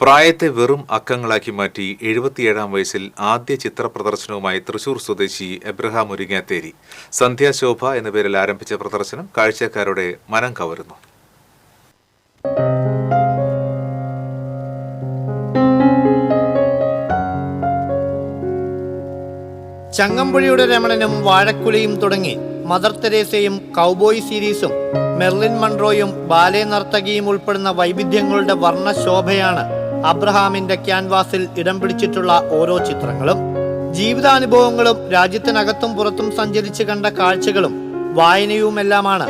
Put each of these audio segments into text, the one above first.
പ്രായത്തെ വെറും അക്കങ്ങളാക്കി മാറ്റി എഴുപത്തിയേഴാം വയസ്സിൽ ആദ്യ ചിത്ര പ്രദർശനവുമായി തൃശൂർ സ്വദേശി എബ്രഹാം മുരിങ്ങാത്തേരി സന്ധ്യാശോഭ എന്ന പേരിൽ ആരംഭിച്ച പ്രദർശനം കാഴ്ചക്കാരുടെ മനം കവരുന്നു. ചങ്ങമ്പുഴിയുടെ രമണനും വാഴക്കുലയും തുടങ്ങി മദർ തെരേസയും കൗബോയ് സീരീസും മെർലിൻ മൺറോയും ബാലെ നർത്തകിയും ഉൾപ്പെടുന്ന വൈവിധ്യങ്ങളുടെ വർണശോഭയാണ് അബ്രഹാമിന്റെ ക്യാൻവാസിൽ ഇടം പിടിച്ചിട്ടുള്ള ഓരോ ചിത്രങ്ങളും ജീവിതാനുഭവങ്ങളും രാജ്യത്തിനകത്തും പുറത്തും സഞ്ചരിച്ച് കണ്ട കാഴ്ചകളും വായനയുമെല്ലാമാണ്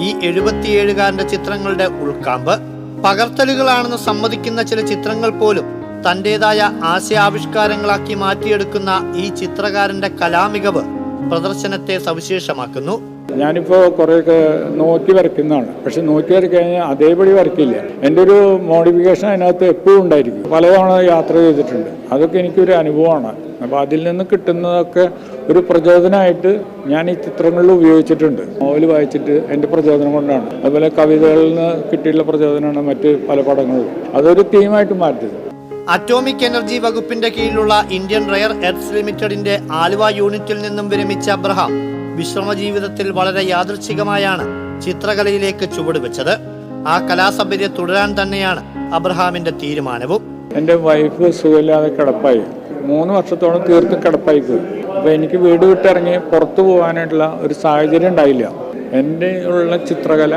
ഈ എഴുപത്തിയേഴുകാരന്റെ ചിത്രങ്ങളുടെ ഉൾക്കാമ്പ്. പകർത്തലുകളാണെന്ന് സമ്മതിക്കുന്ന ചില ചിത്രങ്ങൾ പോലും തന്റേതായ ആശയാവിഷ്കാരങ്ങളാക്കി മാറ്റിയെടുക്കുന്ന ഈ ചിത്രകാരന്റെ കലാമികവ് പ്രദർശനത്തെ സവിശേഷമാക്കുന്നു. ഞാനിപ്പോ കുറേയൊക്കെ നോക്കി വരയ്ക്കുന്നതാണ്. പക്ഷെ നോക്കി വരയ്ക്കഴിഞ്ഞാൽ അതേപടി വരയ്ക്കില്ല. എന്റെ ഒരു മോഡിഫിക്കേഷൻ അതിനകത്ത് എപ്പോഴും ഉണ്ടായിരിക്കും. പലതവണ യാത്ര ചെയ്തിട്ടുണ്ട്. അതൊക്കെ എനിക്കൊരു അനുഭവമാണ്. അപ്പോൾ അതിൽ നിന്ന് കിട്ടുന്നതൊക്കെ ഒരു പ്രചോദനമായിട്ട് ഞാൻ ഈ ചിത്രങ്ങളിൽ ഉപയോഗിച്ചിട്ടുണ്ട്. നോവൽ വായിച്ചിട്ട് എന്റെ പ്രചോദനം കൊണ്ടാണ്. അതുപോലെ കവിതകളിൽ നിന്ന് കിട്ടിയിട്ടുള്ള പ്രചോദനമാണ് മറ്റ് പല പടങ്ങളിലും അതൊരു തീമായിട്ട് മാറ്റിയത്. അറ്റോമിക് എനർജി വകുപ്പിന്റെ കീഴിലുള്ള ഇന്ത്യൻ റയർ എർത്ത് ലിമിറ്റഡിന്റെ ആലുവ യൂണിറ്റിൽ നിന്നും വിരമിച്ച അബ്രഹാം. വിശ്രമ ജീവിതത്തിൽ വളരെ യാദൃച്ഛികമായാണ് ചിത്രകലയിലേക്ക് ചുവടുവെച്ചത്. ആ കലാസഭ്യത തുടരാൻ തന്നെയാണ് അബ്രഹാമിന്റെ തീരുമാനവും. എന്റെ വൈഫ് സുഖമില്ലാതെ കിടപ്പായി. മൂന്ന് വർഷത്തോളം തീർത്തും കിടപ്പായി പോയി അപ്പോൾ എനിക്ക് വീട് വിട്ടിറങ്ങി പുറത്തു പോകാനായിട്ടുള്ള ഒരു സാഹചര്യം ഉണ്ടായില്ല. എന്റെ ഉള്ള ചിത്രകല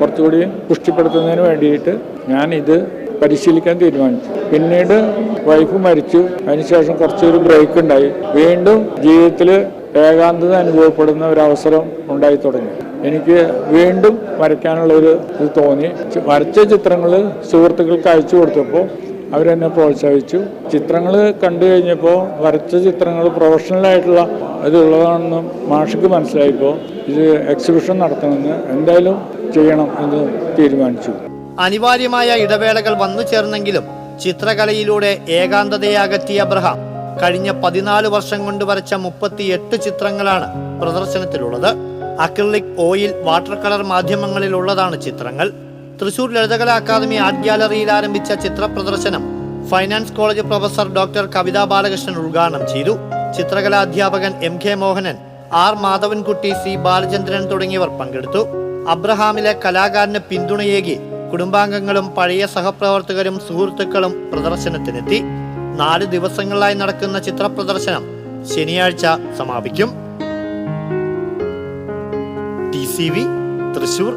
കുറച്ചുകൂടി പുഷ്ടിപ്പെടുത്തുന്നതിന് വേണ്ടിയിട്ട് ഞാൻ ഇത് പരിശീലിക്കാൻ തീരുമാനിച്ചു. പിന്നീട് വൈഫ് മരിച്ചു. അതിനുശേഷം കുറച്ചൊരു ബ്രേക്ക് ഉണ്ടായി. വീണ്ടും ജീവിതത്തിൽ ഏകാന്തത അനുഭവപ്പെടുന്ന ഒരു അവസരം ഉണ്ടായി തുടങ്ങി. എനിക്ക് വീണ്ടും വരയ്ക്കാനുള്ള ഒരു ഇത് തോന്നി. വരച്ച ചിത്രങ്ങൾ സുഹൃത്തുക്കൾക്ക് അയച്ചു കൊടുത്തപ്പോൾ അവരെന്നെ പ്രോത്സാഹിച്ചു ചിത്രങ്ങൾ കണ്ടു കഴിഞ്ഞപ്പോൾ വരച്ച ചിത്രങ്ങൾ പ്രൊഫഷണലായിട്ടുള്ള ഇതുള്ളതാണെന്ന് മാഷിക്ക് മനസ്സിലായപ്പോൾ ഇത് എക്സിബിഷൻ നടത്തണമെന്ന് എന്തായാലും ചെയ്യണം എന്ന് തീരുമാനിച്ചു. അനിവാര്യമായ ഇടവേളകൾ വന്നു ചേർന്നെങ്കിലും ചിത്രകലയിലൂടെ ഏകാന്തതയെ അകറ്റിയ അബ്രഹാം കഴിഞ്ഞ പതിനാല് വർഷം കൊണ്ട് വരച്ച മുപ്പത്തിയെട്ട് ചിത്രങ്ങളാണ് പ്രദർശനത്തിലുള്ളത്. അക്രിലിക് ഓയിൽ വാട്ടർ കളർ മാധ്യമങ്ങളിലുള്ളതാണ് ചിത്രങ്ങൾ. തൃശൂർ ലളിതകലാ അക്കാദമി ആർട്ട് ഗാലറിയിൽ ആരംഭിച്ച ചിത്ര പ്രദർശനം ഫൈനാൻസ് കോളേജ് പ്രൊഫസർ ഡോക്ടർ കവിതാ ബാലകൃഷ്ണൻ ഉദ്ഘാടനം ചെയ്തു. ചിത്രകലാ അധ്യാപകൻ M K Mohanan R Madhavankutty C Balachandran തുടങ്ങിയവർ പങ്കെടുത്തു. അബ്രഹാമിലെ കലാകാരന് പിന്തുണയേകി കുടുംബാംഗങ്ങളും പഴയ സഹപ്രവർത്തകരും സുഹൃത്തുക്കളും പ്രദർശനത്തിനെത്തി. നാല് ദിവസങ്ങളിലായി നടക്കുന്ന ചിത്ര പ്രദർശനം ശനിയാഴ്ച സമാപിക്കും. T C V Thrissur